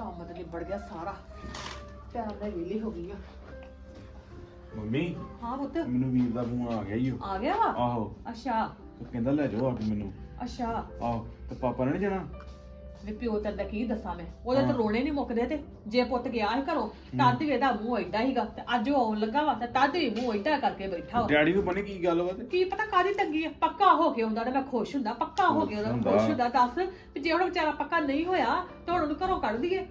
ਕੰਮ ਤੇ ਨਿਬੜ ਗਿਆ ਸਾਰਾ। ਟਾਈਮ ਨਾਲ ਵਿਹਲੀ ਹੋ ਗਈ ਆ। ਮੰਮੀ ਹਾਂ ਪੁੱਤ। ਮੈਨੂੰ ਵੀਰ ਦਾ ਫੋਨ ਆ ਗਿਆ ਈ ਓ। ਆ ਗਿਆ ਵਾ? ਆਹੋ। ਅੱਛਾ। ਤੇ ਕਹਿੰਦਾ ਲੈ ਜਾਓ ਆ ਕੇ ਮੈਨੂੰ। ਅੱਛਾ। ਆਹੋ ਤੇ ਪਾਪਾ ਨੇ ਨੀ ਜਾਣਾ? ਵੇ ਪਿਓ ਤੇਰੇ ਦਾ ਕੀ ਦੱਸਾਂ ਮੈਂ? ਉਹਦੇ ਤਾਂ। ਰੋਣੇ ਨਹੀਂ ਮੁੱਕਦੇ ਤੇ ਜੇ ਪੁੱਤ ਗਿਆ ਸੀ ਘਰੋਂ ਤਦ ਵੀ ਇਹਦਾ ਮੂੰਹ ਐਡਾ ਹੀਗਾ ਤੇ ਅੱਜ ਉਹ ਆਉਣ ਲੱਗਾ ਵਾ ਤੇ ਤਦ ਵੀ ਮੂੰਹ ਐਡਾ ਕਰਕੇ ਬੈਠਾ ਵਾ। ਡੈਡੀ ਨੂੰ ਨੀ ਕੀ ਗੱਲ ਵਾ ਤੇ? ਕੀ ਪਤਾ ਕਾਦੀ ਤੰਗੀ ਆ? ਪੱਕਾ ਹੋ ਕੇ ਆਉਂਦਾ ਤੇ ਮੈਂ ਖੁਸ਼ ਹੁੰਦਾ ਪੱਕਾ ਹੋ ਕੇ ਉਹਦਾ ਹੁੰਦਾ। ਖੁਸ਼ ਹੁੰਦਾ। ਦੱਸ ਵੀ ਜੇ ਹੁਣ ਵਿਚਾਰਾ ਪੱਕਾ ਨਹੀਂ ਹੋਇਆ ਤਾਂ ਹੁਣ ਉਹਨੂੰ ਘਰੋਂ ਕੱਢ ਦਈਏ।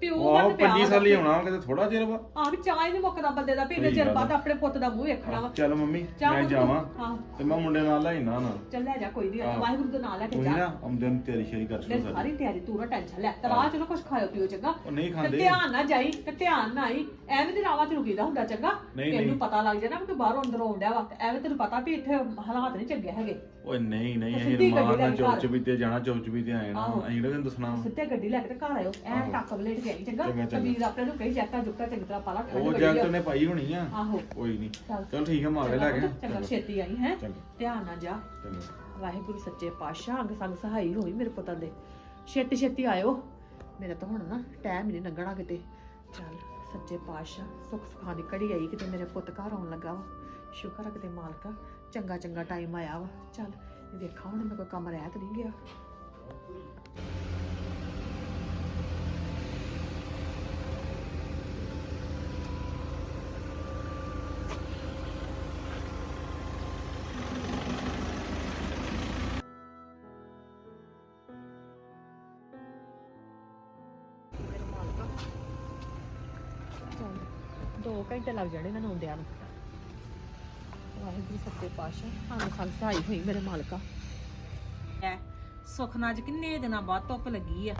ਪਿਓ ਆਹੋ ਵੱਲ ਪਿਆ 25 ਸਾਲ ਹੀ ਵਾ। ਆਉਣਾ ਕਿਤੇ ਥੋੜਾ ਚਿਰ ਵਾ ਆ ਵੀ ਚਾਹ ਹੀ ਨਹੀਂ ਮੁੱਕਦਾ ਬੰਦੇ ਦਾ ਵੀ ਇੰਨੇ ਸਹੀ ਚਿਰ ਗੱਲ ਬਾਅਦ ਆ। ਆਪਣੇ ਪੁੱਤ ਦਾ ਮੂੰਹ ਵੇਖਣਾ ਵਾ ਚੱਲ ਮੰਮੀ ਚਾਹ ਮੈਂ ਪੁੱਤ- ਜਾਵਾਂ ਹਾਂ ਤੇ ਮੈਂ ਮੁੰਡੇ ਨਾਲ ਲੈ ਨਾ ਨਾ ਚੱਲ ਲੈ ਜਾ ਕੋਈ ਨਹੀਂ ਆਹੋ। ਵਾਹਿਗੁਰੂ ਦਾ ਨਾਮ ਲੈ ਕੇ ਤੁਸੀਂ ਜਾ ਨਾ ਆਉਂਦੇ ਨੂੰ ਤੇਰੀ ਸ਼ੇਰੀ ਕਰ ਮੈਂ ਸ਼ੁਰੂ ਸਾਰੀ ਤਿਆਰੀ ਤੂੰ ਨਾ ਟੈਨਸ਼ਨ ਲੈ ਤੇ ਰਾਹ ਚ ਨਾ ਕੁਝ ਖਾਇਓ ਪੀਓ ਚੰਗਾ ਉਹ ਨਹੀਂ ਤੇ ਖਾਂਦੇ ਧਿਆਨ ਨਾ ਜਾਈ ਤੇ ਧਿਆਨ ਨਾ ਆਈ ਐਵੇਂ ਦੀ ਰਾਵਾਂ ਚ ਰੁਕੀਦਾ ਹੁੰਦਾ ਚੰਗਾ ਨਹੀਂ। ਪਤਾ ਲੱਗ ਜਾਣਾ ਬਾਹਰੋਂ ਅੰਦਰ ਆਉਂਦਾ ਵਾ ਤੇ ਐਵੇਂ ਤੈਨੂੰ ਪਤਾ ਵੀ ਇੱਥੇ ਹਾਲਾਤ ਨਹੀਂ ਚੰਗੇ ਹੈਗੇ ਓਏ ਨਹੀਂ ਨਹੀਂ ਤੇ ਅਸੀਂ ਸਿੱਧੀ ਗੱਡੀ ਰਮਾਨ ਲੈ ਨਾਲ ਕੇ ਘਰ। ਚ ਵੀ ਤੇ ਜਾਣਾ ਚੌਕ ਚ ਵੀ ਤੇ ਆਏ ਨਾ ਆਹੋ। ਅਸੀਂ ਕਿਹੜਾ ਤੈਨੂੰ ਦੱਸਣਾ ਵਾ। ਸਿੱਧੇ ਗੱਡੀ ਲੈ ਕੇ ਤੇ ਘਰ ਆਇਓ ਐ ਆਹੋ। ਟੱਕ ਬਲੇਟ ਆਈ ਚੰਗਾ? ਚੰਗਾ, ਆਪਣੇ ਨੂੰ ਕਹੀ ਜੈਕਟਾਂ ਜੁਕਟਾਂ ਚੰਗੀ ਤਰ੍ਹਾਂ ਪਾ ਲਾ ਠੰਡ ਉਹ ਬੜੀ ਜੈਕਟ ਆ। ਨੇ ਪਾਈ ਹੋਣੀ ਆ? ਆਹੋ। ਕੋਈ ਨਹੀਂ। ਚੱਲ। ਚਲ ਠੀਕ ਹੈ ਮਾਰੇ ਲੈ ਕੇ ਚੰਗਾ ਛੇਤੀ ਆਈ ਹੈ? ਚੰਗਾ। ਧਿਆਨ ਨਾਲ ਜਾ। ਚੰਗਾ। ਵਾਹਿਗੁਰੂ ਸੱਚੇ ਪਾਤਸ਼ਾਹ ਅੰਗ ਸੰਗ ਸਹਾਈ ਹੋਈ ਮੇਰੇ ਪੁੱਤਾਂ ਦੇ। ਛੇਤੀ ਛੇਤੀ ਆਇਓ। ਮੇਰਾ ਤਾਂ ਹੁਣ ਨਾ ਟਾਈਮ ਹੀ ਨਹੀਂ ਲੰਘਣਾ ਕਿਤੇ। ਚੱਲ ਸੱਚੇ ਪਾਤਸ਼ਾਹ ਸੁੱਖ ਸੁਖਾਂ ਦੀ ਘੜੀ ਆਈ ਕਿਤੇ ਮੇਰੇ ਪੁੱਤ ਘਰ ਆਉਣ ਲੱਗਾ ਵਾ। ਸ਼ੁਕਰ ਆ ਕਿਤੇ ਮਾਲਕਾ ਚੰਗਾ ਚੰਗਾ ਟਾਈਮ ਆਇਆ ਵਾ। ਚੱਲ ਵੇਖਾਂ ਹੁਣ ਮੈਂ ਕੋਈ ਕੰਮ ਰਹਿ ਤਾਂ ਨਹੀਂ ਗਿਆ। 2 ਘੰਟੇ ਲੱਗ ਜਾਣੇ ਮੈਨੂੰ ਆਉਂਦਿਆਂ ਨੂੰ। ਵਾਹਿਗੁਰੂ ਸੱਚੇ ਪਾਤਸ਼ਾਹ, ਸਾਨੂੰ ਸੰਗ ਸਹਾਈ ਹੋਈ ਮੇਰੇ ਮਾਲਕਾ। ਐ ਸੁੱਖ ਨਾਲ ਕਿੰਨੇ ਦਿਨਾਂ ਬਾਅਦ ਧੁੱਪ ਲੱਗੀ ਆ।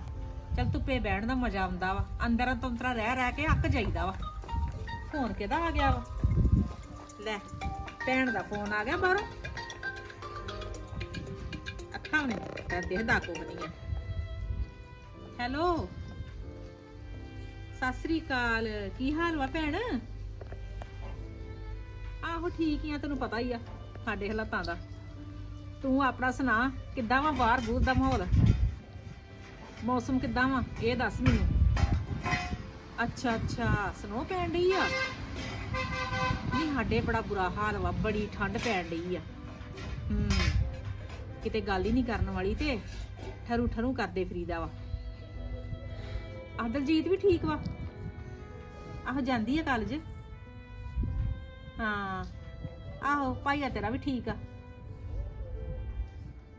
ਚਲ ਧੁੱਪੇ ਬਹਿਣ ਦਾ ਮਜ਼ਾ ਆਉਂਦਾ ਵਾ, ਅੰਦਰ ਤੰਤਰਾ ਰਹਿ ਰਹਿ ਕੇ ਅੱਕ ਜਾਈਦਾ ਵਾ। ਫੋਨ ਕਿਹਦਾ ਆ ਗਿਆ ਵਾ? ਲੈ, ਭੈਣ ਦਾ ਫੋਨ ਆ ਗਿਆ ਬਾਹਰੋਂ। ਅੱਖਾਂ ਨੇ ਤੇ ਦੇਖਦਾ ਕੋ ਨਹੀਂ ਆ ਹੈਲੋ? ਸਤਿ ਸ੍ਰੀ ਅਕਾਲ, ਕੀ ਹਾਲ ਵਾ ਭੈਣ? ਆਹੋ ਠੀਕ ਹੀ ਆ, ਤੈਨੂੰ ਪਤਾ ਹੀ ਆ, ਸਾਡੇ ਹਾਲਾਤਾਂ ਦਾ। ਤੂੰ ਆਪਣਾ ਸੁਣਾ, ਕਿੱਦਾਂ ਵਾ ਬਾਹਰ ਬੂਰ ਦਾ ਮਾਹੌਲ? ਮੌਸਮ ਕਿੱਦਾਂ ਵਾ, ਇਹ ਦੱਸ ਮੈਨੂੰ। ਅੱਛਾ ਅੱਛਾ ਸਨੋ ਪੈਣ ਡਈ ਆ? ਨਹੀਂ, ਸਾਡੇ ਬੜਾ ਬੁਰਾ ਹਾਲ ਵਾ, ਬੜੀ ਠੰਡ ਪੈਣ ਡਈ ਆ। ਹੂੰ, ਕਿਤੇ ਗੱਲ ਹੀ ਨਹੀਂ ਕਰਨ ਵਾਲੀ ਤੇ ਠਰੂ ਠਰੂ ਕਰਦੇ ਫਰੀਦਾ ਵਾ। ਆਹ ਦਲਜੀਤ ਵੀ ਠੀਕ ਵਾ? ਆਹੋ ਜਾਂਦੀ ਆ ਕਾਲਜ? ਹਾਂ। ਆਹੋ ਭਾਈਆ ਤੇਰਾ ਵੀ ਠੀਕ ਆ।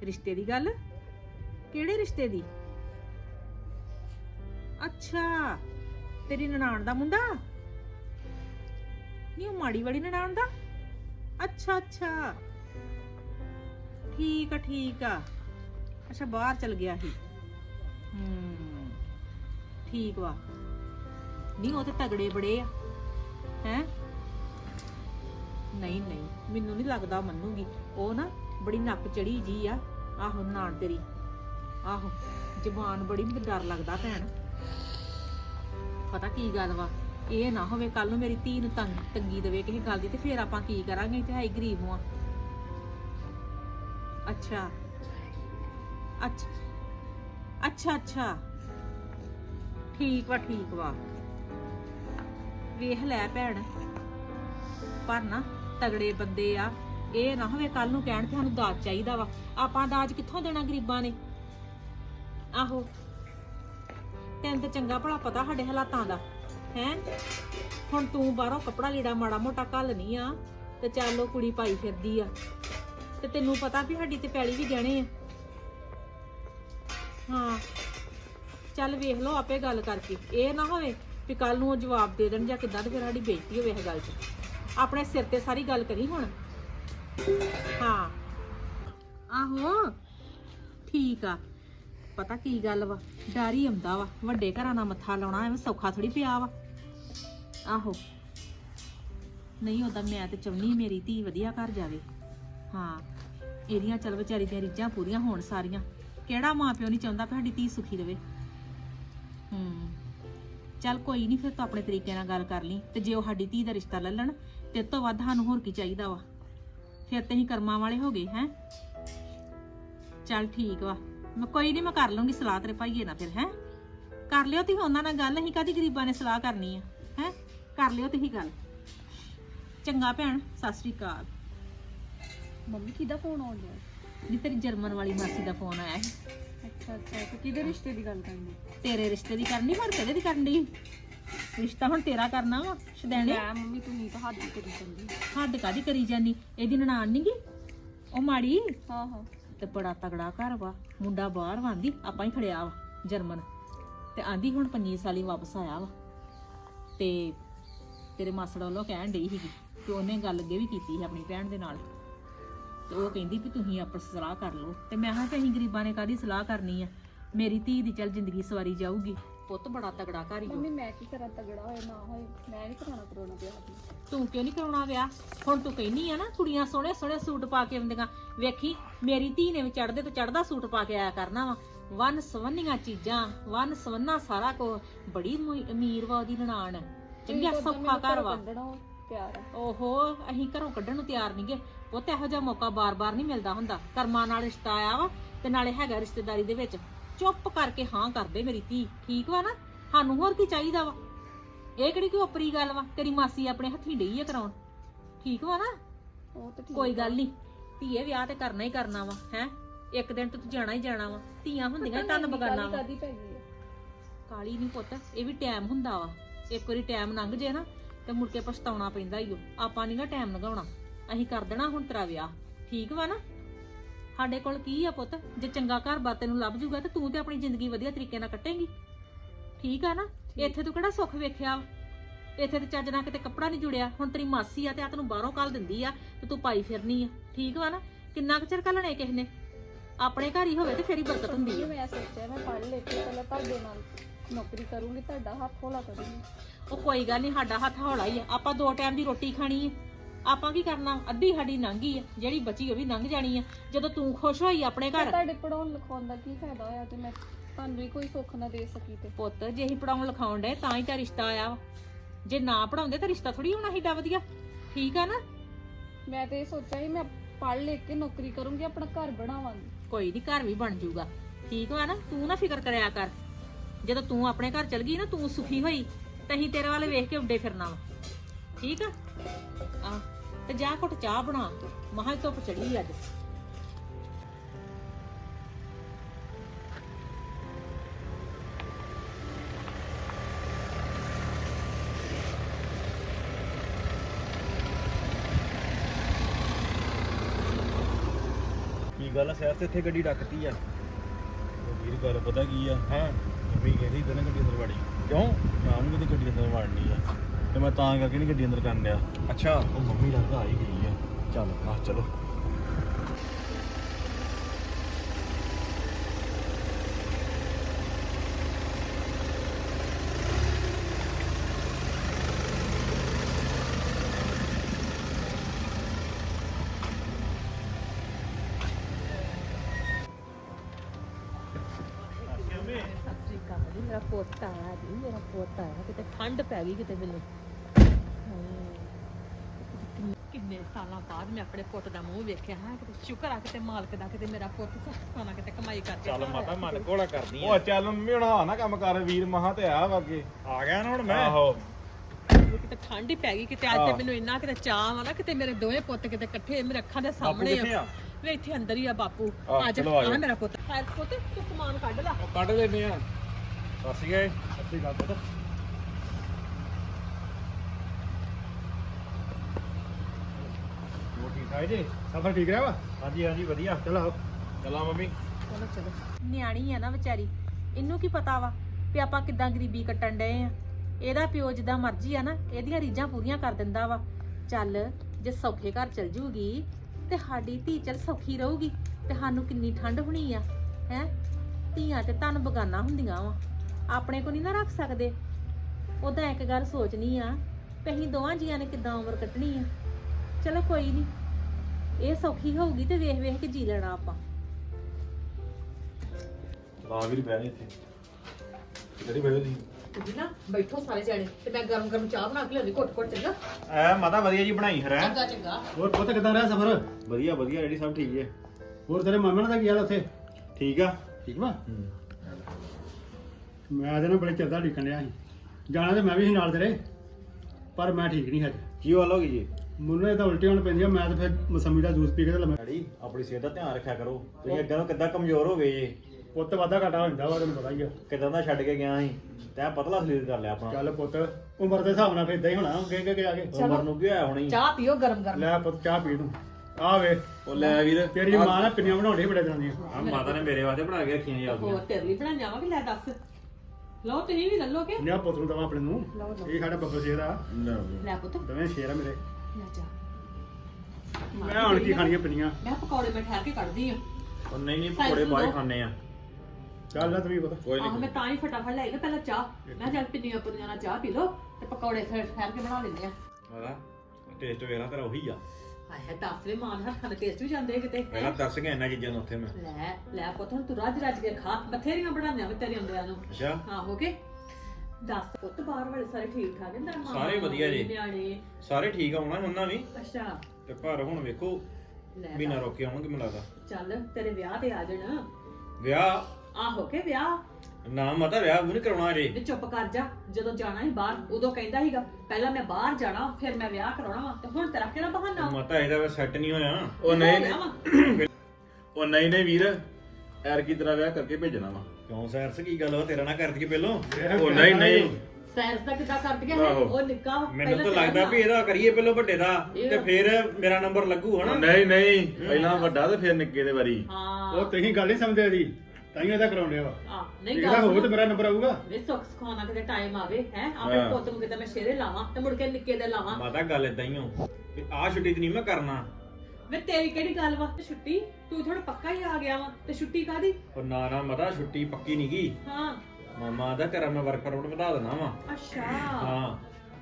ਰਿਸ਼ਤੇ ਦੀ ਗੱਲ? ਕਿਹੜੇ ਰਿਸ਼ਤੇ ਦੀ? ਅੱਛਾ, ਤੇਰੀ ਨਨਾਣ ਦਾ ਮੁੰਡਾ? ਨਹੀਂ ਉਹ ਮਾੜੀ ਵਾਲੀ ਨਨਾਣ ਦਾ? ਅੱਛਾ ਅੱਛਾ। ਠੀਕ ਆ ਠੀਕ ਆ। ਅੱਛਾ, ਬਾਹਰ ਚਲ ਗਿਆ ਸੀ। ਹੂੰ, ਠੀਕ ਵਾ। ਨਹੀਂ ਉਹ ਤੇ ਤਗੜੇ ਬੜੇ ਆ। ਹੈ? ਨਹੀਂ ਨਹੀਂ, ਮੈਨੂੰ ਨਹੀਂ ਲੱਗਦਾ ਮੰਨੂਗੀ। ਉਹ ਨਾ ਬੜੀ ਨੱਕ ਚੜੀ ਜੀ ਆ। ਆਹੋ, ਨਾਨ ਤੇਰੀ। ਆਹੋ ਜ਼ਬਾਨ ਬੜੀ ਮੈਨੂੰ ਡਰ ਲੱਗਦਾ ਭੈਣ। ਪਤਾ ਕੀ ਗੱਲ ਵਾ? ਇਹ ਨਾ ਹੋਵੇ ਕੱਲ ਨੂੰ ਮੇਰੀ ਧੀ ਨੂੰ ਤੰਗ, ਤੰਗੀ ਦੇਵੇ ਕਿਸੇ ਗੱਲ ਦੀ ਤੇ ਫੇਰ ਆਪਾਂ ਕੀ ਕਰਾਂਗੇ? ਤੇ ਹੈ ਗਰੀਬ ਆ ਅੱਛਾ। ਅੱਛਾ ਅੱਛਾ ਅੱਛਾ। ਠੀਕ ਵਾ ਠੀਕ ਵਾ। ਵੇਖ ਲੈ ਭੈਣ। ਪਰ ਨਾ ਤਗੜੇ ਬੰਦੇ ਆ। ਇਹ ਨਾ ਹੋਵੇ ਕੱਲ ਨੂੰ ਕਹਿਣ ਕਿ ਸਾਨੂੰ ਦਾਜ ਚਾਹੀਦਾ ਵਾ। ਆਪਾਂ ਦਾਜ ਕਿੱਥੋਂ ਦੇਣਾ ਗਰੀਬਾਂ ਨੇ? ਆਹੋ। ਤੈਨੂੰ ਤਾਂ ਚੰਗਾ ਭਲਾ ਪਤਾ ਸਾਡੇ ਹਾਲਾਤਾਂ ਦਾ। ਹੈ? ਹੁਣ ਤੂੰ ਬਾਹਰੋਂ ਕੱਪੜਾ ਲੀੜਾ ਮਾੜਾ ਮੋਟਾ ਘੱਲ ਨਹੀਂ ਆ ਤੇ ਚੱਲ ਉਹ ਕੁੜੀ ਪਾਈ ਫਿਰਦੀ ਆ। ਤੇ ਤੈਨੂੰ ਪਤਾ ਵੀ ਸਾਡੀ ਤੇ ਪੈਲੀ ਵੀ ਗਹਿਣੇ ਆ। ਹਾਂ। ਚੱਲ ਵੇਖ ਲਓ ਆਪੇ ਗੱਲ ਕਰਕੇ। ਇਹ ਨਾ ਹੋਵੇ ਵੀ ਕੱਲ ਨੂੰ ਉਹ ਜਵਾਬ ਦੇ ਦੇਣ ਜਾਂ ਕਿੱਦਾਂ ਤੇ ਫਿਰ ਸਾਡੀ ਬੇਇੱਜ਼ਤੀ ਹੋਵੇ ਇਹ ਗੱਲ 'ਚ। ਆਪਣੇ ਸਿਰ ਤੇ ਸਾਰੀ ਗੱਲ ਕਰੀ ਹੁਣ। ਹਾਂ। ਆਹੋ। ਠੀਕ ਆ। ਪਤਾ ਕੀ ਗੱਲ ਵਾ? ਡਰ ਹੀ ਆਉਂਦਾ ਵਾ। ਵੱਡੇ ਘਰਾਂ ਨਾਲ ਮੱਥਾ ਲਾਉਣਾ ਐਵੇਂ ਸੌਖਾ ਥੋੜੀ ਪਿਆ ਵਾ। ਆਹੋ। ਨਹੀਂ ਉਹਦਾ ਮੈਂ ਤੇ ਚਾਹੁੰਨੀ ਮੇਰੀ ਧੀ ਵਧੀਆ ਘਰ ਜਾਵੇ। ਹਾਂ। ਇਹਦੀਆਂ ਚਲ ਵਿਚਾਰੀ ਦੀਆਂ ਰੀਝਾਂ ਪੂਰੀਆਂ ਹੋਣ ਸਾਰੀਆਂ। ਕਿਹੜਾ ਮਾਂ ਪਿਓ ਨਹੀਂ ਚਾਹੁੰਦਾ ਕਿ ਸਾਡੀ ਧੀ ਸੁਖੀ ਰਵੇ। ਹੂੰ। ਚੱਲ ਕੋਈ ਨਹੀਂ, ਫਿਰ ਤੂੰ ਆਪਣੇ ਤਰੀਕੇ ਨਾਲ ਗੱਲ ਕਰ ਲਈ ਤੇ ਜੇ ਉਹ ਸਾਡੀ ਧੀ ਦਾ ਰਿਸ਼ਤਾ ਲੈ ਲੈਣ ਤੇ ਤੋਂ ਵੱਧ ਸਾਨੂੰ ਹੋਰ ਕੀ ਚਾਹੀਦਾ ਵਾ? ਫਿਰ ਤੇ ਅਸੀਂ ਕਰਮਾਂ ਵਾਲੇ ਹੋ ਗਏ ਹੈ? ਚੱਲ ਠੀਕ ਵਾ। ਮੈਂ ਕੋਈ ਨਹੀਂ ਮੈਂ ਕਰ ਲੂੰਗੀ ਸਲਾਹ ਤੇਰੇ ਭਾਈਏ ਨਾਲ ਫਿਰ ਹੈ? ਕਰ ਲਿਓ ਤੁਸੀਂ ਉਹਨਾਂ ਨਾਲ ਗੱਲ ਅਸੀਂ ਕਾਦੀ ਗਰੀਬਾਂ ਨੇ ਸਲਾਹ ਕਰਨੀ ਆ ਹੈ? ਕਰ ਲਿਓ ਤੁਸੀਂ ਗੱਲ। ਚੰਗਾ ਭੈਣ ਸਤਿ ਸ੍ਰੀ ਅਕਾਲ। ਮੰਮੀ ਕਿਹਦਾ ਫੋਨ ਆਉਣ ਡਿਆ? ਜੀ ਤੇਰੀ ਜਰਮਨ ਵਾਲੀ ਮਾਸੀ ਦਾ ਫੋਨ ਆਇਆ ਸੀ। ਅੱਛਾ ਅੱਛਾ ਤੇ ਕਿਹਦੇ ਰਿਸ਼ਤੇ ਦੀ ਗੱਲ ਕਰਨੀ? ਤੇਰੇ ਰਿਸ਼ਤੇ ਦੀ ਕਰਨੀ ਹੋਰ ਕਿਹਦੇ ਦੀ ਕਰਨੀ? ਰਿਸ਼ਤਾ ਹੁਣ ਤੇਰਾ ਕਰਨਾ ਵਾ ਸ਼ਦੈਣੇ। ਮੈਂ ਮੰਮੀ ਤੁਸੀਂ ਤਾਂ ਹੱਦ ਹੀ ਕਰੀ ਜਾਂਦੀ। ਹੱਦ ਕਾਦੀ ਕਰੀ ਜਾਨੀ ਇਹਦੀ ਨਨਾਣ ਨੀ ਗੀ? ਉਹ ਮਾੜੀ। ਹਾਂ ਹਾਂ ਤੇ ਬੜਾ ਤਗੜਾ ਘਰ ਵਾ। ਮੁੰਡਾ ਬਾਹਰ ਵਾਂਦੀ ਆਪਾਂ ਹੀ ਖੜਿਆ ਵਾ ਜਰਮਨ। ਤੇ ਆਂਦੀ ਹੁਣ 25 ਸਾਲੀ ਵਾਪਸ ਆਇਆ ਵਾ। ਤੇ ਤੇਰੇ ਮਾਸੜ ਵੱਲੋਂ ਕਹਿਣ ਡਈ ਸੀਗੀ ਤੇ ਉਹਨੇ ਗੱਲ ਅੱਗੇ ਵੀ ਕੀਤੀ ਸੀ ਆਪਣੀ ਭੈਣ ਦੇ ਨਾਲ। ਤੇ ਉਹ ਕਹਿੰਦੀ ਵੀ ਤੁਸੀਂ ਆਪਸ ਸਲਾਹ ਕਰ ਲਓ। ਤੇ ਮੈਂ ਕਿਹਾ ਕਿ ਅਸੀਂ ਗਰੀਬਾਂ ਨੇ ਕਾਦੀ ਸਲਾਹ ਕਰਨੀ ਆ? ਮੇਰੀ ਧੀ ਦੀ ਚੱਲ ਜ਼ਿੰਦਗੀ ਸਵਾਰੀ ਜਾਊਗੀ। ਪੁੱਤ ਬੜਾ ਤਗੜਾ ਘਰ ਹੀ। ਮੰਮੀ ਮੈਂ ਕੀ ਕਰਾਂ? ਤਗੜਾ ਹੋਏ ਨਾ ਹੋਏ ਮੈਂ ਨਹੀਂ ਕਰਾਉਣਾ ਵਿਆਹ ਦੀ ਤੂੰ ਕਿਉਂ ਨਹੀਂ ਕਰਾਉਣਾ ਵਿਆਹ? ਹੁਣ ਤੂੰ ਕਹਿਨੀ ਆ ਨਾ ਕੁੜੀਆਂ ਸੋਹਣੇ ਸੋਹਣੇ ਸੂਟ ਪਾ ਕੇ ਆਉਂਦੀਆਂ। ਵੇਖੀ ਮੇਰੀ ਧੀ ਨੇ ਵੀ ਚੜਦੇ ਤੋਂ ਚੜਦਾ ਸੂਟ ਪਾ ਕੇ ਆਇਆ ਕਰਨਾ ਵਾ। ਵਨ ਸਵੰਨੀਆਂ ਚੀਜ਼ਾਂ ਵਨ ਸਵੰਨਾ ਸਾਰਾ ਕੋ ਬੜੀ ਅਮੀਰ ਵਾ ਉਹਦੀ ਨਨਾਣ। ਚੰਗਾ ਸੌਖਾ ਘਰ ਵਾ। ਪਿਆਰ ਆ। ਓਹੋ ਅਸੀਂ ਘਰੋਂ ਕੱਢਣ ਨੂੰ ਤਿਆਰ ਨਹੀਂਗੇ ਉਹ ਤੇ ਇਹੋ ਜਿਹਾ ਮੌਕਾ ਬਾਰ-ਬਾਰ ਨਹੀਂ ਮਿਲਦਾ ਹੁੰਦਾ। ਕਰਮਾਂ ਨਾਲ ਰਿਸ਼ਤਾ ਆਇਆ ਵਾ ਤੇ ਨਾਲੇ ਹੈਗਾ ਰਿਸ਼ਤੇਦਾਰੀ ਦੇ ਵਿੱਚ। ਚੁੱਪ ਕਰਕੇ ਹਾਂ ਕਰਦੇ ਮੇਰੀ ਧੀ ਠੀਕ ਵਾ ਨਾ? ਸਾਨੂੰ ਹੋਰ ਕੀ ਚਾਹੀਦਾ ਵਾ? ਇਹ ਕਿਹੜੀ ਕੋਈ ਉਪਰੀ ਗੱਲ ਵਾ? ਤੇਰੀ ਮਾਸੀ ਆਪਣੇ ਹੱਥੀਂ ਡਈ ਆ ਕਰਾਉਣ। ਠੀਕ ਵਾ ਨਾ? ਉਹ ਤਾਂ ਠੀਕ ਕੋਈ ਗੱਲ ਨਹੀਂ ਧੀਏ ਵਿਆਹ ਤੇ ਕਰਨਾ ਹੀ ਕਰਨਾ ਵਾ ਹੈ? ਇੱਕ ਦਿਨ ਤੇ ਤੂੰ ਜਾਣਾ ਹੀ ਜਾਣਾ ਵਾ। ਧੀਆਂ ਹੁੰਦੀਆਂ ਤਨ ਬਗਾਨਾ ਵਾ। ਕਾਦੀ ਪੈ ਗਈ ਆ। ਕਾਲੀ ਨਹੀਂ ਪੁੱਤ ਇਹ ਵੀ ਟਾਈਮ ਹੁੰਦਾ ਵਾ। ਇੱਕ ਵਾਰੀ ਟਾਈਮ ਲੰਘ ਜੇ ਨਾ ਤੇ ਮੁੜ ਕੇ ਪਛਤਾਉਣਾ ਪੈਂਦਾ ਈ ਓ। ਆਪਾਂ ਨਹੀਂਗਾ ਟਾਈਮ ਲਗਾਉਣਾ ਅਸੀਂ ਕਰ ਦੇਣਾ ਹੁਣ ਤੇਰਾ ਵਿਆਹ। ਠੀਕ ਵਾ ਨਾ? ਸਾਡੇ ਕੋਲ ਕੀ ਆ ਪੁੱਤ? ਜੇ ਚੰਗਾ ਘਰ-ਬਾਰ ਤੈਨੂੰ ਲੱਭ ਜੂਗਾ ਤੇ ਤੂੰ ਤੇ ਆਪਣੀ ਜ਼ਿੰਦਗੀ ਵਧੀਆ ਤਰੀਕੇ ਨਾਲ ਕੱਟੇਂਗੀ। ਠੀਕ ਆ ਨਾ? ਇੱਥੇ ਤੂੰ ਕਿਹੜਾ ਸੁੱਖ ਵੇਖਿਆ? ਇੱਥੇ ਤੇ ਚੱਜ ਨਾਲ ਕਿਤੇ ਕੱਪੜਾ ਨਹੀਂ ਜੁੜਿਆ। ਹੁਣ ਤੇਰੀ ਮਾਸੀ ਆ ਤੇ ਆ ਤੈਨੂੰ ਬਾਹਰੋਂ ਕੱਲ ਦਿੰਦੀ ਆ ਤੇ ਤੂੰ ਪਾਈ ਫਿਰਨੀ ਆ। ਠੀਕ ਵਾ ਨਾ? ਕਿੰਨਾ ਕੁ ਚਿਰ ਘੱਲਣੇ ਕਿਸ ਨੇ? ਆਪਣੇ ਘਰ ਹੀ ਹੋਵੇ ਤੇ ਫੇਰ ਬਰਕਤ ਹੁੰਦੀ ਆ। ਮੈਂ ਸੋਚਿਆ ਮੈਂ ਪੜ੍ਹ ਲੈ ਕੇ ਪਹਿਲਾਂ ਤੁਹਾਡੇ ਨਾਲ ਨੌਕਰੀ ਕਰੂੰਗੀ ਤੁਹਾਡਾ ਹੱਥ ਹੌਲਾ ਕਰੂੰਗੀ। ਉਹ ਕੋਈ ਗੱਲ ਨਹੀਂ ਸਾਡਾ ਹੱਥ ਹੌਲਾ ਹੀ ਆ। ਆਪਾਂ ਦੋ ਟਾਈਮ ਦੀ ਰੋਟੀ ਖਾਣੀ ਆ। ਆਪਾਂ ਕੀ ਕਰਨਾ? ਅੱਧੀ ਸਾਡੀ ਲੰਘੀ ਆ ਜਿਹੜੀ ਬਚੀ ਉਹ ਵੀ ਲੰਘ ਜਾਣੀ ਆ। ਜਦੋਂ ਤੂੰ ਖੁਸ਼ ਹੋਈ ਆਪਣੇ ਘਰ। ਤੁਹਾਡੇ ਪੜਾਉਣ ਲਿਖਾਉਣ ਦਾ ਕੀ ਫਾਇਦਾ ਹੋਇਆ ਤੇ ਮੈਂ ਤੁਹਾਨੂੰ ਵੀ ਕੋਈ ਸੁੱਖ ਨਾ ਦੇ ਸਕੀ ਤੇ। ਪੁੱਤ ਜੇ ਅਸੀਂ ਪੜਾਉਣ ਲਿਖਾਉਣ ਡਏ ਤਾਂ ਹੀ ਤਾਂ ਰਿਸ਼ਤਾ ਆਇਆ ਵਾ। ਜੇ ਨਾ ਪੜਾਉਂਦੇ ਤਾਂ ਰਿਸ਼ਤਾ ਥੋੜੀ ਹੋਣਾ ਸੀਡਾ ਵਧੀਆ। ਠੀਕ ਆ ਨਾ? ਮੈਂ ਤੇ ਇਹ ਸੋਚਿਆ ਸੀ ਮੈਂ ਪੜ੍ਹ ਲੈ ਕੇ ਨੌਕਰੀ ਕਰੂੰਗੀ ਆਪਣਾ ਘਰ ਬਣਾਵਾਂਗੀ। ਕੋਈ ਨਹੀਂ ਘਰ ਵੀ ਬਣ ਜਾਊਗਾ ਠੀਕ ਵਾ ਨਾ? ਤੂੰ ਨਾ ਫਿਕਰ ਕਰਿਆ ਕਰ। ਜਦੋਂ ਤੂੰ ਆਪਣੇ ਘਰ ਚਲ ਗਈ ਨਾ ਤੂੰ ਸੁਖੀ ਹੋਈ ਤਾਂ ਅਸੀਂ ਤੇਰੇ ਵੱਲ ਵੇਖ ਕੇ ਉੱਡੇ ਫਿਰਨਾ ਵਾ। ਠੀਕ ਆ? ਆ। ਤੇ ਜਾ ਘੁੱਟ ਚਾਹ ਬਣਾ। ਮਹਾਂ ਧੁੱਪ ਚੜੀ ਅੱਜ। ਕੀ ਗੱਲ ਸੈਰ ਤੇ ਇੱਥੇ ਗੱਡੀ ਡੱਕਤੀ ਆ। ਉਹ ਵੀਰ ਗੱਲ ਪਤਾ ਕੀ ਆ? ਹਾਂ। ਮੰਮੀ ਕਹਿੰਦੀ ਤੈਨੂੰ ਗੱਡੀ ਅੰਦਰ ਵਾੜੀ ਕਿਉਂ? ਸ਼ਾਮ ਨੂੰ ਕਿਤੇ ਗੱਡੀ ਅੰਦਰ ਵਾੜਨੀ ਆ। ਤੇ ਮੈਂ ਤਾਂ ਕਰਕੇ ਨਹੀਂ ਗੱਡੀ ਅੰਦਰ ਕਰਨ ਡਿਆ। ਅੱਛਾ। ਉਹ ਮੰਮੀ ਲੱਗਦਾ ਆ ਹੀ ਗਈ ਆ। ਚੱਲ ਆ ਚਲੋ। ਅਕਾਲ ਜੀ ਮੇਰਾ ਪੁੱਤ ਆਇਆ ਜੀ ਮੇਰਾ ਪੁੱਤ ਆਇਆ ਕਿਤੇ ਠੰਡ ਪੈ ਗਈ ਕਿਤੇ ਮੈਨੂੰ। ਕਿੰਨੇ ਸਾਲਾਂ ਬਾਅਦ ਮੈਂ ਆਪਣੇ ਪੁੱਤ ਦਾ ਮੂੰਹ ਵੇਖਿਆ ਹੈ ਕਿਤੇ ਸ਼ੁਕਰ ਆ ਕਿਤੇ ਮਾਲਕ ਦਾ ਕਿਤੇ ਮੇਰਾ ਪੁੱਤ ਸੋਨਾ ਕਿਤੇ ਕਮਾਈ ਕਰਕੇ ਚੱਲ ਮਾਤਾ ਮਨ। ਕੋਲਾ ਕਰਨੀ ਉਹ ਆ ਚੱਲ ਮੰਮੀ ਹੁਣ ਆ ਨਾ ਕੰਮ ਕਰ ਵੀਰ ਮਹਾ ਤੇ ਆ ਵਾਗੇ ਆ ਗਿਆ ਨਾ ਹੁਣ ਮੈਂ? ਆਹੋ। ਕਿਤੇ ਠੰਡ ਹੀ ਪੈ ਗਈ ਕਿਤੇ ਅੱਜ ਤੇ। ਮੈਨੂੰ ਇੰਨਾ ਕਿਤੇ ਚਾਹ ਵਾ ਨਾ ਕਿਤੇ ਮੇਰੇ ਦੋਵੇਂ ਪੁੱਤ ਕਿਤੇ ਇਕੱਠੇ ਮੇਰੇ ਅੱਖਾਂ ਦੇ ਸਾਹਮਣੇ ਆ। ਵੇ ਇੱਥੇ ਅੰਦਰ ਹੀ ਆ ਬਾਪੂ। ਅੱਜ ਆ। ਆ ਮੇਰਾ ਪੁੱਤ। ਖੈਰ ਪੁੱਤ ਤੂੰ ਸਮਾਨ ਕੱਢ ਲੈ। ਉਹ ਕੱਢ ਲੈਨੇ ਆ। ਸੱਸ ਗਏ ਸੱਸੀ ਗੱਲ ਪੁੱਤ। ਉਹ ਠੀਕ ਠਾਕ ਜੀ? ਸਫਰ ਠੀਕ ਰਿਹਾ ਵਾ? ਹਾਂਜੀ ਹਾਂਜੀ ਵਧੀਆ। ਚਲੋ ਚਲਾ ਮੰਮੀ। ਚਲੋ ਚਲੋ। ਨਿਆਣੀ ਆ ਨਾ ਵਿਚਾਰੀ। ਇਹਨੂੰ ਕੀ ਪਤਾ ਵਾ ਵੀ ਆਪਾਂ ਕਿੱਦਾਂ ਗਰੀਬੀ ਕੱਟਣ ਡਏ ਆ। ਇਹਦਾ ਪਿਓ ਜਿੱਦਾਂ ਮਰਜ਼ੀ ਆ ਨਾ ਇਹਦੀਆਂ ਰੀਝਾਂ ਪੂਰੀਆਂ ਕਰ ਦਿੰਦਾ ਵਾ। ਚੱਲ ਜੇ ਸੌਖੇ ਘਰ ਚਲ ਜੂਗੀ ਤੇ ਸਾਡੀ ਧੀ ਚਲ ਸੌਖੀ ਰਹੂਗੀ। ਤੇ ਸਾਨੂੰ ਕਿੰਨੀ ਠੰਡ ਹੋਣੀ ਆ ਹੈ? ਧੀਆਂ ਤੇ ਤਨ ਬਗਾਨਾ ਹੁੰਦੀਆਂ ਵਾ। ਆਪਣੇ ਕੋ ਨਹੀਂ ਨਾ ਰੱਖ ਸਕਦੇ। ਉਦਾਂ ਇੱਕ ਗੱਲ ਸੋਚਣੀ ਆ ਵੀ ਅਸੀਂ ਦੋਵਾਂ ਜੀਆਂ ਨੇ ਕਿੱਦਾਂ ਉਮਰ ਕੱਟਣੀ ਆ। ਚਲੋ ਕੋਈ ਨਹੀਂ ਇਹ ਸੌਖੀ ਹੋਊਗੀ ਤੇ ਵੇਖ ਵੇਖ ਕੇ ਜੀ ਲੈਣਾ ਆਪਾਂ। ਲਾ ਵੀਰ ਬਹਿ ਇੱਥੇ। ਜਿਹੜੀ ਬੈਠੋ ਜੀ ਤੁਸੀਂ? ਨਾ ਬੈਠੋ ਸਾਰੇ ਜਾਣੇ ਤੇ ਮੈਂ ਗਰਮ ਗਰਮ ਚਾਹ ਬਣਾ ਕੇ ਲਿਆਉਂਦੀ ਘੁੱਟ ਘੁੱਟ ਚੰਗਾ। ਐ ਮਾਤਾ ਵਧੀਆ ਜੀ ਬਣਾਈ ਫਿਰ ਹੈਂ? ਚੰਗਾ ਚੰਗਾ। ਹੋਰ ਪੁੱਤ ਕਿਦਾਂ ਰਿਹਾ ਸਫਰ? ਵਧੀਆ ਵਧੀਆ ਰੈਡੀ ਸਭ ਠੀਕ ਹੈ ਹੋਰ ਤੇਰੇ ਮਾਮੇ ਨਾਲ ਦਾ ਕੀ ਹਾਲ ਉੱਥੇ? ਠੀਕ ਆ। ਠੀਕ ਵਾ? ਮੈਂ ਤੇ ਨਾ ਬੜੇ ਚਿਰ ਦਾ ਢਿੱਕਣ ਡਿਆ ਸੀ। ਜਾਣਾ ਤੇ ਮੈਂ ਵੀ ਸੀ ਨਾਲ ਤੇਰੇ ਪਰ ਮੈਂ ਠੀਕ ਨਹੀਂ ਅੱਜ ਕੀ ਹਾਲ ਹੋ ਗਈ ਜੀ? ਮੈਨੂੰ ਇਹ ਤਾਂ ਉਲਟੀ ਹੋਣ ਪੈਂਦੀ ਆ ਮੈਂ ਤਾਂ ਫਿਰ ਮਸੰਮੀ ਦਾ ਜੂਸ ਪੀ ਕੇ ਤੇ ਲੰਮੇ ਡੈਡੀ ਆਪਣੀ ਸਿਹਤ ਦਾ ਧਿਆਨ ਰੱਖਿਆ ਕਰੋ। ਤੁਸੀਂ ਅੱਗੇ ਕਿੱਦਾਂ ਕਮਜ਼ੋਰ ਹੋ ਗਏ ਜੀ? ਪੁੱਤ ਵਾਧਾ ਘਾਟਾ ਹੋ ਜਾਂਦਾ ਵਾ ਤੈਨੂੰ ਪਤਾ ਹੀ ਆ। ਕਿਦਾਂ ਦਾ ਛੱਡ ਕੇ ਗਿਆ ਸੀ? ਤੈਂ ਪਤਲਾ ਸਰੀਰ ਕਰ ਲਿਆ ਆਪਣਾ। ਚੱਲ ਪੁੱਤ ਉਮਰ ਦੇ ਹਿਸਾਬ ਨਾਲ ਫਿਰ ਇਦਾਂ ਹੀ ਹੋਣਾ ਅੱਗੇ ਅੱਗੇ ਜਾ ਕੇ। ਉਮਰ ਨੂੰ ਕੀ ਹੋਇਆ ਹੋਣੀ? ਚਾਹ ਪੀਓ ਗਰਮ ਗਰਮ। ਲੈ ਪੁੱਤ ਚਾਹ ਪੀ ਤੂੰ। ਆ ਵੇ। ਉਹ ਲੈ ਵੀਰ ਤੇਰੀ ਮਾਂ ਨੇ ਪਿੰਨੀਆਂ ਬਣਾਉਣੀ ਬੜੇ ਦਿਨਾਂ ਦੀਆਂ। ਆ ਮਾਤਾ ਨੇ ਮੇਰੇ ਵਾਸਤੇ ਬਣਾ ਕੇ ਰੱਖੀਆਂ ਜੀ ਹੋਰ ਤੇਰੇ ਲਈ ਬਣਾ ਜਾਵਾਂਗੇ ਲੈ ਦੱਸ? ਲਓ ਤੁਸੀਂ ਵੀ ਲੈ ਲਓ ਕਿ ਲਿਆ ਪੁੱਤ ਨੂੰ ਦਵਾ ਆਪਣੇ ਨੂੰ। ਲਓ ਲਓ। ਇਹ ਸਾਡਾ ਬੱਬਰ ਸ਼ੇਰ ਆ। ਲੈ ਪੁੱਤ। ਦੋਵੇਂ ਸ਼ੇਰ ਆ ਮੇਰੇ। ਲੈ ਜਾ। ਮੈਂ ਹੁਣ ਕੀ ਖਾਣੀਆਂ ਪਿੰਨੀਆਂ ਮੈਂ ਪਕੌੜੇ ਮੈਂ ਠਹਿਰ ਕੇ ਕੱਢਦੀ ਆ ਉਹ ਨਹੀਂ ਨਹੀਂ ਪਕੌੜੇ ਬਾਹਰ। ਖਾਣੇ ਆ। ਚੱਲ ਲੈ ਤੂੰ ਵੀ ਪਤਾ। ਕੋਈ ਆਹ ਨਹੀਂ ਮੈਂ ਤਾਂ ਹੀ ਫਟਾਫਟ ਲੈ ਆਈ ਨਾ ਪਹਿਲਾਂ ਚਾਹ। ਮੈਂ ਕਿਹਾ ਚੱਲ ਪਿੰਨੀਆਂ ਨਾਲ ਚਾਹ ਪੀ ਲਓ ਤੇ ਪਕੌੜੇ ਫਿਰ ਠਹਿਰ ਕੇ ਬਣਾ ਲੈਂਦੇ ਆ ਮਾਤਾ ਟੇਸਟ ਵੇਖਣਾ ਤੇਰਾ ਉਹੀ ਆ। ਹਾਏ ਹੈ ਦੱਸਵੇਂ ਮਾਂ ਦੇ ਹੱਥਾਂ ਦੇ ਟੇਸਟ ਵੀ ਜਾਂਦੇ ਆ ਕਿਤੇ। ਪਹਿਲਾਂ ਦੱਸ ਗਿਆ ਇਹਨਾਂ ਚੀਜ਼ਾਂ ਨੂੰ ਉੱਥੇ ਮੈਂ। ਲੈ ਲੈ ਪੁੱਤ ਹੁਣ ਤੂੰ ਰੱਜ ਰੱਜ ਕੇ ਖਾ ਬਥੇਰੀਆਂ ਬਣਾਈਆਂ ਮੈਂ ਤੇਰੇ ਹੁੰਦਿਆਂ ਨੂੰ। ਅੱਛਾ। ਹਾਂ ਹੋ ਗਏ ਦੱਸ ਪੁੱਤ ਬਾਹਰ ਵਾਲੇ ਸਾਰੇ ਠੀਕ ਠਾਕ ਨੇ ਤੇਰਾ ਮਾਂ ਸਾਰੇ ਵਧੀਆ ਜੀ। ਨਿਆਣੇ। ਸਾਰੇ ਠੀਕ ਆਉਣਾ ਉਹਨਾਂ ਵੀ। ਅੱਛਾ। ਤੇ ਪਰ ਹੁਣ ਵੇਖੋ ਲੈ ਬਿਨਾਂ ਦੱਸ। ਰੋਕੇ ਆਉਣਗੇ ਮੈਨੂੰ ਲੱਗਦਾ। ਚੱਲ ਤੇਰੇ ਵਿਆਹ ਤੇ ਆ ਜਾਣ। ਵਿਆਹ? ਆਹੋ ਕੇ ਵਿਆਹ? ਨਾ ਮਾਤਾ ਵਿਆਹ ਵੀ ਨਹੀਂ ਕਰਾਉਣਾ ਜੇ ਤੇ ਚੁੱਪ ਕਰ ਜਾ ਜਦੋਂ ਜਾਣਾ ਸੀ ਬਾਹਰ ਉਦੋਂ ਕਹਿੰਦਾ ਸੀਗਾ ਪਹਿਲਾਂ ਮੈਂ ਬਾਹਰ ਜਾਣਾ ਫਿਰ ਮੈਂ ਵਿਆਹ ਕਰਾਉਣਾ ਵਾ ਤੇ ਹੁਣ ਤੇਰਾ ਕਿਹੜਾ ਬਹਾਨਾ? ਮਾਤਾ ਇਹਦਾ ਸੈੱਟ ਨਹੀਂ ਹੋਇਆ। ਉਹ ਨਹੀਂ ਵਾ। ਉਹ ਨਹੀਂ ਨਹੀਂ ਵੀਰ ਐਰ ਕੀ ਤਰ੍ਹਾਂ ਵਿਆਹ ਕਰਕੇ ਭੇਜਣਾ ਵਾ। ਕਿਉਂ ਸੈਰਸ ਕੀ ਗੱਲ ਵਾ? ਤੇਰਾ ਨਾ ਕਰਦੀ ਪਹਿਲੋਂ। ਉਹ ਨਹੀਂ ਨਹੀਂ ਸੈਰਸ ਦਾ ਕਿੱਦਾਂ ਕਰ ਗਿਆ ਹੈ ਆਹੋ। ਉਹ ਨਿੱਕਾ ਵਾ, ਮੈਨੂੰ ਪਹਿਲਾਂ ਤਾਂ ਲੱਗਦਾ ਵੀ ਇਹਦਾ ਕਰੀਏ ਪਹਿਲੋਂ ਵੱਡੇ ਦਾ ਤੇ ਫਿਰ ਮੇਰਾ ਨੰਬਰ ਲੱਗੂ ਹਨਾ? ਨਹੀਂ ਨਹੀਂ। ਪਹਿਲਾਂ ਵੱਡਾ ਤੇ ਫਿਰ ਨਿੱਕੇ ਦੇ ਵਾਰੀ। ਹਾਂ। ਉਹ ਤੁਸੀਂ ਗੱਲ ਨਹੀਂ ਸਮਝਦੇ ਦੀ ਤਾਂ ਹੀ ਇਹਦਾ ਕਰਾਉਂਦੇ ਵਾ। ਆ ਨਹੀਂ ਇਹਦਾ ਗੱਲ ਹੋਊ ਤੇ। ਮੇਰਾ ਨੰਬਰ ਆਊਗਾ। ਵੇ ਸੁੱਖ ਸੁਖਾਉਣਾ ਕਿਤੇ ਟਾਈਮ ਆਵੇ ਹੈ? ਆਪਣੇ ਹਾਂ। ਪੁੱਤ ਨੂੰ ਕਿਤੇ ਮੈਂ ਸ਼ੇਰੇ ਲਾਵਾਂ ਤੇ ਮੁੜ ਕੇ ਨਿੱਕੇ ਦੇ ਲਾਵਾਂ। ਮਾਤਾ ਗੱਲ ਇਦਾਂ ਹੀ ਹੋ ਕਿ ਆਹ ਛੁੱਟੀ ਤੇ ਨਹੀਂ ਮੈਂ ਕਰਨਾ। ਵੇ ਤੇਰੀ ਕਿਹੜੀ ਗੱਲ ਵਾ? ਤੇ ਛੁੱਟੀ? ਤੂੰ ਥੋੜਾ ਪੱਕਾ ਹੀ ਆ ਗਿਆ ਵਾ। ਤੇ ਛੁੱਟੀ ਕਾਦੀ ਉਹ ਨਾ ਨਾ ਮਾਤਾ ਛੁੱਟੀ ਪੱਕੀ ਨਹੀਂ ਗਈ ਹਾਂ। ਮਾਮਾ ਦਾ ਘਰ ਮੈਂ ਵਰਕ ਪਰਮਿਟ ਵਧਾ ਦੇਣਾ ਵਾ। ਅੱਛਾ। ਹਾਂ।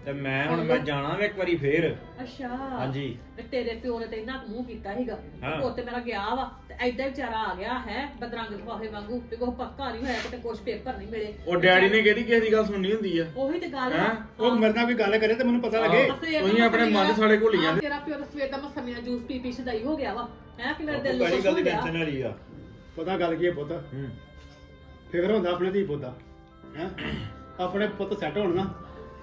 ਤੇ ਮੈਂ ਹੁਣ ਮੈਂ ਜਾਣਾ ਵਾ ਇੱਕ ਵਾਰੀ ਫੇਰ। ਅੱਛਾ। ਹਾਂਜੀ। ਵੇ ਤੇਰੇ ਪਿਓ ਨੇ ਤੇ ਇੰਨਾ ਕੁ ਮੂੰਹ ਕੀਤਾ ਸੀਗਾ। ਹਾਂ। ਪੁੱਤ ਮੇਰਾ ਗਿਆ ਵਾ। ਤੇ ਐਡਾ ਵਿਚਾਰਾ ਆ ਗਿਆ ਹੈ ਬਦਰੰਗ ਲਫਾਫੇ ਵਾਂਗੂ। ਤੇ ਕੋ ਪੱਕਾ ਨਹੀਂ ਹੋਇਆ ਕਿਤੇ ਕੁਛ ਪੇਪਰ ਨਹੀਂ ਮਿਲੇ। ਉਹ ਡੈਡੀ ਨੇ ਕਿਹੜੀ ਕਿਸੇ ਦੀ ਗੱਲ ਸੁਣਨੀ ਹੁੰਦੀ ਆ? ਉਹੀ ਤੇ ਗੱਲ ਹੈਂ? ਉਹ ਮੇਰੇ ਨਾਲ ਵੀ ਗੱਲ ਕਰੇ ਤੇ ਮੈਨੂੰ ਪਤਾ ਲੱਗੇ। ਤੁਸੀਂ ਆਪਣੇ ਮਨ ਸਾਲੇ ਘੋਲੀ ਜਾਂਦੇ। ਤੇਰਾ ਪਿਓ ਤਾਂ ਸਵੇਰ ਦਾ ਮਸਮੀਆਂ ਜੂਸ ਪੀ ਪੀ ਛਦਾਈ ਹੋ ਗਿਆ ਵਾ। ਹੈ ਕਿ ਮੇਰੇ ਦਿਲ ਨੂੰ ਗੱਲ ਹੋ ਦੀ ਗਿਆ। ਟੈਨਸ਼ਨ ਵਾਲੀ ਆ। ਪਤਾ ਗੱਲ ਕੀ ਹੈ ਪੁੱਤ? ਹੂੰ। ਫਿਕਰ ਹੁੰਦਾ ਆਪਣੇ ਧੀ ਪੁੱਤ ਦਾ। ਹੈ? ਆਪਣੇ ਪੁੱਤ ਸੈੱਟ ਹੋਣ ਨਾ।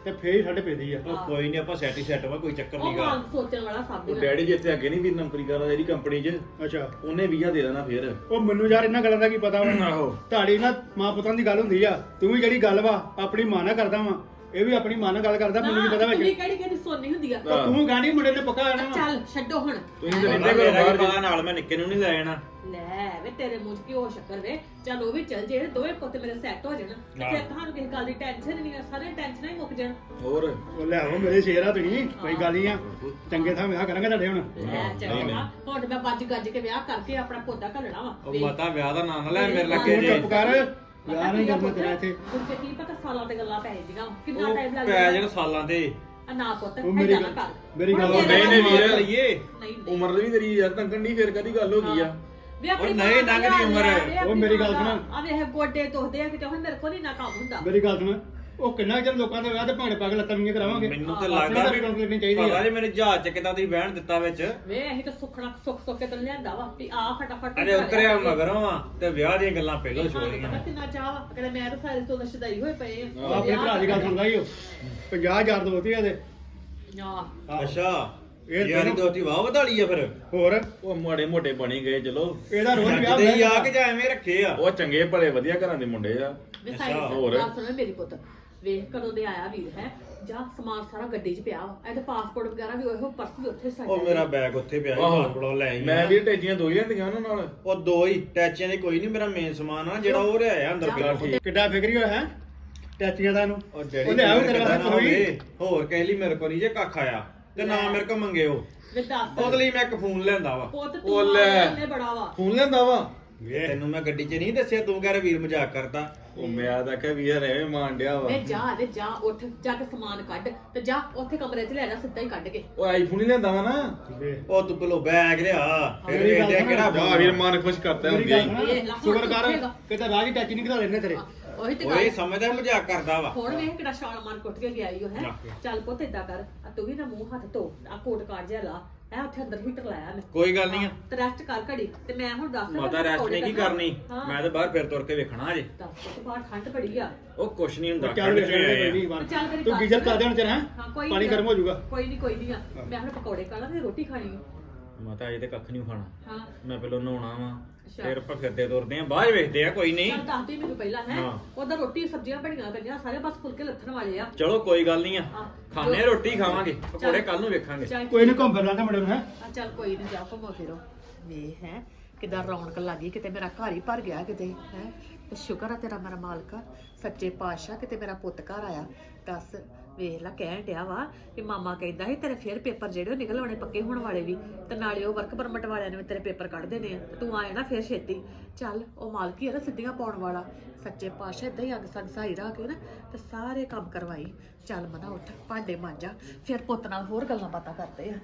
ਤੇ ਫੇਰ ਹੀ ਸਾਡੇ ਪੈਦੀ ਆ। ਉਹ ਕੋਈ ਨਹੀਂ ਆਪਾਂ ਸੈਟ ਹੀ ਸੈਟ ਵਾ ਕੋਈ ਚੱਕਰ ਉਹ ਨਹੀਂਗਾ ਮਾਂ ਸੋਚਣ ਵਾਲਾ ਸਭ ਉਹ ਦੀ ਡੈਡੀ ਜਿੱਥੇ ਅੱਗੇ ਨਹੀਂ ਵੀ ਨੌਕਰੀ ਕਰਦਾ ਜਿਹੜੀ ਕੰਪਨੀ 'ਚ ਅੱਛਾ। ਉਹਨੇ ਵੀਜ਼ਾ ਦੇ ਦੇਣਾ ਫਿਰ। ਉਹ ਮੈਨੂੰ ਯਾਰ ਇਹਨਾਂ ਗੱਲਾਂ ਦਾ ਕੀ ਪਤਾ ਵਾ। ਆਹੋ। ਤੁਹਾਡੀ ਨਾ ਮਾਂ ਪੁੱਤਾਂ ਦੀ ਗੱਲ ਹੁੰਦੀ ਆ। ਤੂੰ ਵੀ ਜਿਹੜੀ ਗੱਲ ਵਾ ਆਪਣੀ ਮਾਂ ਨਾਲ ਕਰਦਾ ਵਾ। ਇਹ ਵੀ ਆਪਣੀ ਮਾਂ ਨਾਲ ਗੱਲ ਕਰਦਾ ਮੈਨੂੰ ਕੀ ਪਤਾ ਵਿੱਚ ਕਿਹੜੀ ਕਿਹੜੀ ਸੋਨੀ ਹੁੰਦੀ ਆ? ਹਾਂ। ਤੂੰ ਗਾਂਢੀ ਮੁੰਡੇ ਨੇ ਪੱਕਾ ਆਣਾ ਵਾ। ਚੱਲ ਛੱਡੋ ਹੁਣ। ਤੁਸੀਂ? ਤਾਂ ਮੇਰਾ ਰਹਿੰਦੇ ਘਰੋਂ ਬਾਹਰ ਵੀ ਪਤਾ ਨਾਲ ਮੈਂ ਨਿੱਕੇ ਨੂੰ ਨਹੀਂ ਲੈ ਜਾਣਾ। ਲੈ ਵੇ ਤੇਰੇ ਮੂੰਹ 'ਚ ਕਿਉਂ ਸ਼ੱਕਰ ਵੇ? ਚੱਲ ਉਹ ਵੀ ਚੱਲ ਜਿਹੜੇ ਦੋਵੇਂ ਪੁੱਤ ਮੇਰੇ ਸੈੱਟ ਹੋ ਜਾਣ। ਤੇ ਤੁਹਾਨੂੰ ਕਿਸੇ ਗੱਲ ਦੀ ਟੈਨਸ਼ਨ ਨਹੀਂ ਆ ਸਾਰੇ ਟੈਨਸ਼ਨਾਂ ਹੀ ਮੁੱਕ ਜਾਣ। ਹੋਰ? ਉਹ ਲੈ ਆਓ ਮੇਰੇ ਸ਼ੇਰ ਆ ਤੁਸੀਂ ਕੋਈ ਗੱਲ ਨਹੀਂ ਆ। ਚੰਗੇ ਥਾਂ ਵਿਆਹ ਕਰਾਂਗੇ ਤੁਹਾਡੇ ਹੁਣ। ਲੈ ਨਹੀਂ, ਚੰਗਾ ਨਹੀਂ। ਹੁਣ ਮੈਂ ਵੱਜ ਗੱਜ ਕੇ ਵਿਆਹ ਕਰਕੇ ਆਪਣਾ ਪੋਤਾ ਘੱਲਣਾ ਵਾ। ਉਹ ਵੇਖ। ਮਾਤਾ ਵਿਆਹ ਦਾ ਨਾਂ ਨਾ ਲੈ ਮੇਰੇ ਤੂੰ ਲੱਗੇ ਜੇ। ਚੁੱਪ ਕਰ। ਵਿਆਹ ਨਹੀਂ ਕਰਨਾ ਤੇਰਾ ਇੱਥੇ। ਉੱਥੇ ਕੀ ਪਤਾ ਸਾਲਾਂ ਤੇ ਗੱਲਾਂ ਪੈ ਜਾਂਦੀਆਂ। ਕਿੰਨਾ ਉਹ ਟਾਈਮ ਲੱਗ ਪੈ ਜਾਣ ਸਾਲਾਂ ਤੇ। ਆ ਨਾ ਪੁੱਤ ਉਹ ਮੇਰੀ ਗੱਲ- ਮੇਰੀ ਸੁਣ। ਤੇਰਾ ਨਹੀਂ ਨਹੀਂ ਵੀਰ ਨਹੀਂ ਲਈਏ। ਨਹੀਂ ਉਮਰ ਵੀ ਤੇਰੀ ਯਾਰ ਤੰਕਣ ਨਹੀਂ ਫਿਰ ਕਦੀ ਗੱਲ ਹੋ ਗਈ ਆ? ਵੀ ਆਪਣੀ ਉਹ ਨਹੀਂ, ਮਾਂ ਲੰਘ ਦੀ ਉਮਰ। ਉਹ ਮੇਰੀ ਗੱਲ ਸੁਣ। ਆ ਵੇਖ ਗੋਡੇ ਦੁਖਦੇ ਆ ਕਿਤੇ ਹੁਣ ਮੇਰੇ ਕੋਲ ਨਹੀਂ ਨਾ ਕੰਮ ਹੁੰਦਾ। ਮੇਰੀ ਗੱਲ ਸੁਣ। ਉਹ ਕਿੰਨਾ ਚਿਰ ਲੋਕਾਂ ਦੇ ਵਿਆਹ ਤੇ ਭਾਂਡੇ ਪਾ ਕੇ ਲੱਤਾਂ ਵੀਆਂ ਕਰਾਵਾਂਗੇ? ਮੈਨੂੰ ਤਾਂ ਲੱਗਦਾ ਤਾਂ ਰੌਣਕ ਲੱਗਣੀ ਚਾਹੀਦੀ। ਪਤਾ ਜੇ ਮੇਰੇ ਜਹਾਜ਼ ਚ ਕਿਦਾਂ ਦੀ ਬਹਿਣ ਦਿੱਤਾ ਵਿੱਚ। ਵੇ ਅਸੀਂ ਤਾਂ ਸੁੱਖਣਾ ਸੁੱਖ ਸੁੱਖ ਕੇ ਤੈਨੂੰ ਲਿਆਂਦਾ ਵਾ ਵੀ ਆ ਫਟਾਫਟ ਅਜੇ ਉਤਰਿਆ ਮਗਰੋਂ ਆ ਤੇ ਵਿਆਹ ਦੀਆਂ ਗੱਲਾਂ ਪਹਿਲਾਂ ਪਤਾ ਛੋੜੀਆਂ। ਕਿੰਨਾ ਚਾਹ ਵਾ। ਕਹਿੰਦਾ ਮੈਂ ਤਾਂ ਸਾਰੇ ਤੋਂ ਨਸ਼ਦਾਈ ਹੋਏ ਪਏ ਆ। ਆਪਣੇ ਭਰਾ ਦੀ ਗੱਲ ਸੁਣਦਾ ਹੀ ਉਹ। 50000 ਦੋਤੀ ਆ ਦੇ। ਆ ਅੱਛਾ ਇਹ ਯਾਰੀ ਦੋਤੀ ਵਾਹ ਵਧਾਲੀ ਆ ਫਿਰ। ਹੋਰ? ਉਹ ਮਾੜੇ ਮੋਟੇ ਬਣੀ ਗਏ ਚਲੋ। ਇਹਦਾ ਰੋਜ਼ ਵਿਆਹ ਹੀ ਆ ਕਿ ਜਾਂ ਐਵੇਂ ਰੱਖੇ ਆ। ਉਹ ਚੰਗੇ ਭਲੇ ਵਧੀਆ ਘਰਾਂ ਦੇ ਮੁੰਡੇ ਆ। ਵੇ ਅੱਛਾ, ਹੋਰ? ਸੁਣੋ ਮੇਰੀ ਪੁੱਤ। ਵੇਖ ਕਦੋਂ ਦੇ ਆਇਆ ਵੀਰ ਹੈ ਜਾ ਸਮਾਨ ਸਾਰਾ ਗੱਡੀ 'ਚ ਪਿਆ ਵਾ ਇਹਦੇ ਪਾਸਪੋਰਟ ਵਗੈਰਾ ਵੀ ਉਹੋ ਪਰਸ ਵੀ ਉੱਥੇ ਸਾਡਾ ਉਹ ਮੇਰਾ ਬੈਗ ਉੱਥੇ ਪਿਆ ਸੀ ਆਹੋ। ਪਾਸਪੋਰਟ ਲੈ ਆਈ ਮੈਂ ਵੀ ਟੈਚੀਆਂ ਦੋ ਹੀ ਲੈਂਦੀਆਂ ਉਹਨਾਂ ਨਾਲ। ਉਹ ਦੋ ਹੀ ਟੈਚੀਆਂ ਦੀ ਕੋਈ ਨਹੀਂ ਮੇਰਾ ਮੇਨ ਸਮਾਨ ਆ ਜਿਹੜਾ ਉਹ ਰਿਹਾ ਅੰਦਰ। ਪਿਆ। ਠੀਕ ਕਿੱਡਾ ਫਿਕਰੀ ਹੋਇਆ ਹੈ ਟੈਚੀਆਂ ਦਾ ਨੂੰ ਉਹ ਉਹ ਮੇਰੇ ਕੋਲ ਵਾਸਤੇ ਨਾ ਕੋਈ? ਹੋਵੇ। ਹੋਰ ਕਹਿ ਲਈ ਮੇਰੇ ਕੋਲ ਨਹੀਂ ਜੇ ਕੱਖ ਆਇਆ ਤੇ ਨਾ ਮੇਰੇ ਕੋਲ ਮੰਗਿਓ। ਵੇ ਦੱਸ। ਉਹਦੇ ਲਈ ਮੈਂ ਇੱਕ ਫੋਨ ਲਿਆਂਦਾ ਵਾ। ਪੁੱਤ ਉਹ ਤੂੰ। ਆਇਆ ਬੜਾ ਵਾ। ਫੋਨ ਲੈਂਦਾ ਵਾ? ਤੈਨੂੰ ਮੈਂ ਗੱਡੀ 'ਚ ਨਹੀਂ ਦੱਸਿਆ ਤੂੰ ਕਹਿ ਰਿਹਾ ਵੀਰ ਮਜ਼ਾਕ ਕਰਦਾ। ਉਹ ਮੈਂ ਤਾਂ ਕਿਹਾ ਵੀਰ ਐਵੇਂ ਮਾਣ ਡਿਆ ਵਾ। ਵੇ ਜਾ ਵੇ ਜਾ ਉੱਠ ਜਾ ਕੇ ਸਮਾਨ ਕੱਢ ਤੇ ਜਾ ਉੱਥੇ ਕਮਰੇ 'ਚ ਲੈ ਜਾ ਸਿੱਧਾ ਹੀ ਕੱਢ ਕੇ। ਉਹ ਆਈਫੋਨ ਹੀ ਲੈਂਦਾ ਵਾ ਨਾ। ਉਹ ਤੂੰ ਪਹਿਲਾਂ ਬੈਗ ਲਿਆ ਫਿਰ ਮੇਰੀ ਗੱਲ ਵੇਖਿਆ। ਕਿਹੜਾ ਜਾ ਵੀਰ। ਮਨ ਖੁਸ਼ ਕਰਤਾ ਮੇਰੀ ਹੁੰਦੀ ਗੱਲ ਆ ਸੁਣ। ਵੇਖ ਲਾ, ਹੁਣ ਸ਼ੁਕਰ ਕਰ ਉੱਠੇਗਾ। ਕਿਤੇ ਰਾਜ ਟੈਚੀ ਨਹੀਂ ਘਲਾ ਲੈਣੇ ਤੇਰੇ ਉਹੀ ਤੇ ਓਏ ਗੱਲ। ਸਮਝਦਾ ਮਜ਼ਾਕ ਕਰਦਾ ਵਾ। ਹੁਣ ਵੇਖ ਕਿਹੜਾ ਛਾਲ ਮਾਰ ਕੁੱਟ ਕੇ ਗਿਆ ਈ ਉਹ ਹੈ। ਚੱਲ ਪੁੱਤ ਏਦਾਂ ਕਰ ਆ ਤੂੰ ਵੀ ਨਾ ਮੂੰਹ ਹੱਥ ਧੋ ਆ ਕੋਟ ਕਾੜ ਜਿਹਾ ਲਾ। ਐ ਉੱਥੇ ਅੰਦਰ ਹੀਟਰ ਲਾਇਆ ਨੇ ਕੋਈ ਗੱਲ ਨਹੀਂ ਆ। ਤੇ ਰੈਸਟ ਕਰ ਘੜੀ। ਤੇ ਮੈਂ ਹੁਣ ਦੱਸ ਮਾਤਾ ਰੈਸਟ ਨੇ ਕੀ ਕਰਨੀ। ਮੈਂ ਤਾਂ ਬਾਹਰ ਫਿਰ ਤੁਰ ਕੇ ਵੇਖਣਾ ਅਜੇ ਦੱਸ ਤੇ ਬਾਹਰ ਠੰਡ ਬੜੀ ਆ। ਉਹ ਕੁਛ ਨਹੀਂ ਹੁੰਦਾ ਚੱਲ ਵੇਖ ਕੋਈ ਕਰੀ ਤੂੰ ਗੀਜ਼ਰ। ਕਰ ਦੇ ਹੁਣ ਤੇਰਾ ਹਾਂ, ਕੋਈ ਹੈ ਪਾਣੀ ਨੀ। ਗਰਮ ਹੋ ਜਾਊਗਾ। ਕੋਈ ਨਹੀਂ ਕੋਈ ਨਹੀਂ ਆ। ਮੈਂ ਹੁਣ ਪਕੌੜੇ ਕਾਲਾਂ ਤੇ ਰੋਟੀ ਖਾਣੀ ਆ। ਮਾਤਾ ਅਜੇ ਤੇ ਕੱਖ ਨਹੀਂ ਖਾਣਾ। ਹਾਂ। ਮੈਂ ਪਹਿਲਾਂ ਨਹਾਉਣਾ ਵਾ। ਫਿਰ ਆਪਾਂ ਫਿਰਦੇ ਤੁਰਦੇ ਆ ਬਾਅਦ 'ਚ ਵੇਖਦੇ ਆ ਕੋਈ ਨਹੀਂ। ਚੱਲ ਦੱਸਦੀ ਮੈਨੂੰ ਪਹਿਲਾਂ ਹੈ। ਹਾਂ। ਉਹਦਾ ਰੋਟੀ ਸਬਜ਼ੀਆਂ ਬਣੀਆਂ ਪਈਆਂ ਸਾਰੇ ਬਸ ਫੁਲਕੇ ਲੱਥਣ ਵਾਲੇ ਆ। ਚਲੋ ਕੋਈ ਗੱਲ ਨਹੀਂ ਆ। ਖਾਣੇ ਰੋਟੀ ਖਾਵਾਂਗੇ। ਪਕੌੜੇ ਕੱਲ ਨੂੰ ਵੇਖਾਂਗੇ। ਚੱਲ ਕੋਈ ਨਹੀਂ ਘੁੰਮ ਫਿਰ ਲਾਂਦੇ ਮੁੰਡੇ ਨੂੰ ਹੈ। ਆ ਚੱਲ ਕੋਈ ਨਹੀਂ ਜਾ ਘੁੰਮੋ ਫਿਰੋ। ਵੇ ਹੈ। ਕਿਦਾਂ ਰੌਣਕ ਲੱਗੀ ਕਿਤੇ ਮੇਰਾ ਘਰ ਹੀ ਭਰ ਗਿਆ ਕਿਤੇ, ਹੈ? ਤੇ ਸ਼ੁਕਰ ਆ ਤੇਰਾ ਮੇਰਾ ਮਾਲਕਾ, ਸੱਚੇ ਪਾਤਸ਼ਾਹ ਕਿਤੇ ਮੇਰਾ ਪੁੱਤ ਘਰ ਆਇਆ। ਦੱਸ, ਵੇਖ ਲੈ, ਕਹਿਣ ਡਿਆ ਵਾ ਕਿ ਮਾਮਾ ਕਹਿੰਦਾ ਸੀ ਤੇਰੇ ਫੇਰ ਪੇਪਰ ਜਿਹੜੇ ਉਹ ਨਿਕਲ ਆਉਣੇ ਪੱਕੇ ਹੋਣ ਵਾਲੇ ਵੀ, ਤੇ ਨਾਲੇ ਉਹ ਵਰਕ ਪਰਮਿਟ ਵਾਲਿਆਂ ਨੇ ਵੀ ਤੇਰੇ ਪੇਪਰ ਕੱਢ ਦੇਣੇ ਆ, ਤੂੰ ਆਇਆ ਨਾ ਫੇਰ ਛੇਤੀ। ਚੱਲ, ਉਹ ਮਾਲਕੀ ਆ ਨਾ ਸਿੱਧੀਆਂ ਪਾਉਣ ਵਾਲਾ। ਸੱਚੇ ਪਾਤਸ਼ਾਹ ਇਦਾਂ ਹੀ ਅੱਗ ਸੰਗ ਸਹਾਈ ਰੱਖ ਕੇ ਨਾ, ਤੇ ਸਾਰੇ ਕੰਮ ਕਰਵਾਈ। ਚੱਲ ਮਨਾ ਉੱਠ, ਭਾਂਡੇ ਮਾਂਜਾ, ਫਿਰ ਪੁੱਤ ਨਾਲ ਹੋਰ ਗੱਲਾਂ ਬਾਤਾਂ ਕਰਦੇ ਆ।